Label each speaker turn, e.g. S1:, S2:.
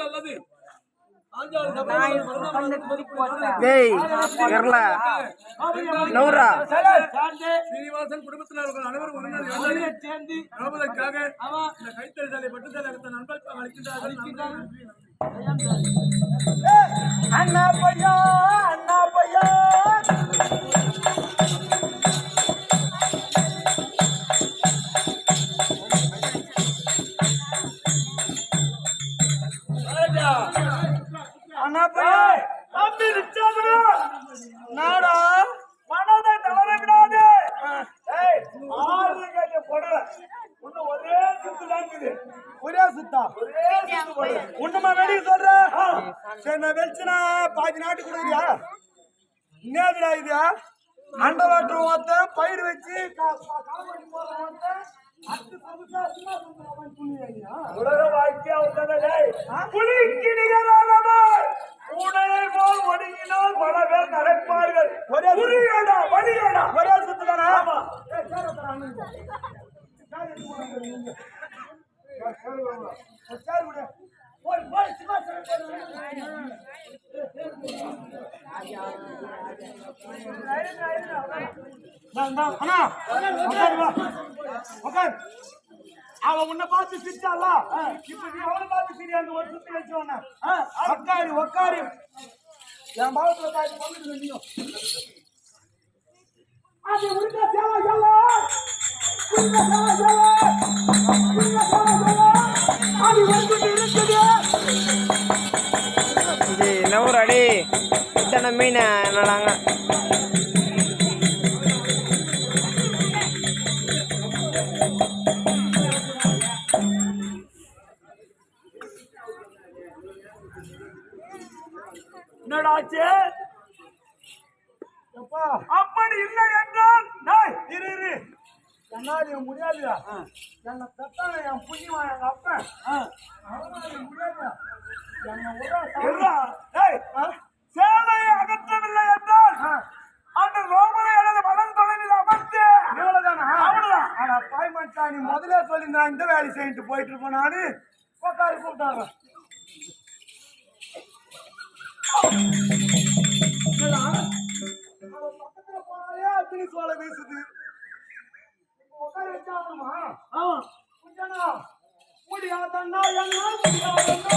S1: அல்லது சீனிவாசன் அனைவரும் ஒரு நாள் இரண்டாவது
S2: சேர்ந்து
S1: திரௌபதிக்காக இந்த கைத்தறி சாலை பட்டு சாலை அளித்த நண்பர்கள் அளிக்கின்றார்கள்
S2: அண்ணா பையா. அண்ணா பையா தம்பி நாடா மனதை தளர விடாதே ஆறு போடல ஒரே சுத்து இருக்குது ஒரே சுத்தா ஒரே சுத்து ஒண்ணுமா வெளிய சொல்ற சரி நான் வெளிச்சுனா பாதி நாட்டு கொடுக்குறியா என்னதுடா இது அண்ட வாட்டர் ஓத்த பயிர் வச்சு க- க- களப்படி போடுற ஓத்த, அத்து சமுசா, சும்மா சும்மா அவன் துணியா? உலக வாழ்க்கையா வந்ததே, டேய். புலிக்கு நிகரானவர். உடலை போல் ஒடுங்கினால் பல பேர் நடப்பார்கள் புலியடா, வலியடா. ஒரே சுத்துதானா? ஏய், சேர தர அண்ணனுக்கு. சேர எடுத்து போடுங்க, நீங்க. சேர, சேர விடுங்க. சேர விடு. போய், போய், சும்மா சேர, சேர விடு. நான், நான், அண்ணா, உட்காரு வா. உட்காரு. அவன் உன்னை பார்த்து சிரிச்சால இப்ப நீ அவனை பார்த்து சிரி அந்த ஒரு சுத்தி வச்சவன உட்காரு உட்காரு என் பாவத்துல தாய் பங்குது நீயும் அது உருக்க சேவா
S3: என்ன ஒரு அடி? இத்தனை மீன் என்னடாங்க?
S2: என்னடா அப்படி இல்லை என்றால் இரு இரு. என்னால இது முடியாதுடா என்ன பெத்தான என் புண்ணியமா எங்க அப்பன். அவனால இது முடியாதுடா. என்ன டேய் சேலையை அகற்றவில்லை என்றால் அந்த ரோமனை எனது வலது தொலைவில் அமர்த்து. அவ்வளவுதான். ஆனா பாய் மச்சா நீ முதல்ல சொல்லியிருந்தா இந்த வேலை செய்யிட்டு போயிட்டு இருப்பேன் நானு. உட்காரு கூப்பிட்டாங்க பக்கத்துல போனாலே அக்னி சோலை வீசுது. இப்ப உட்கார வச்சா என்ன?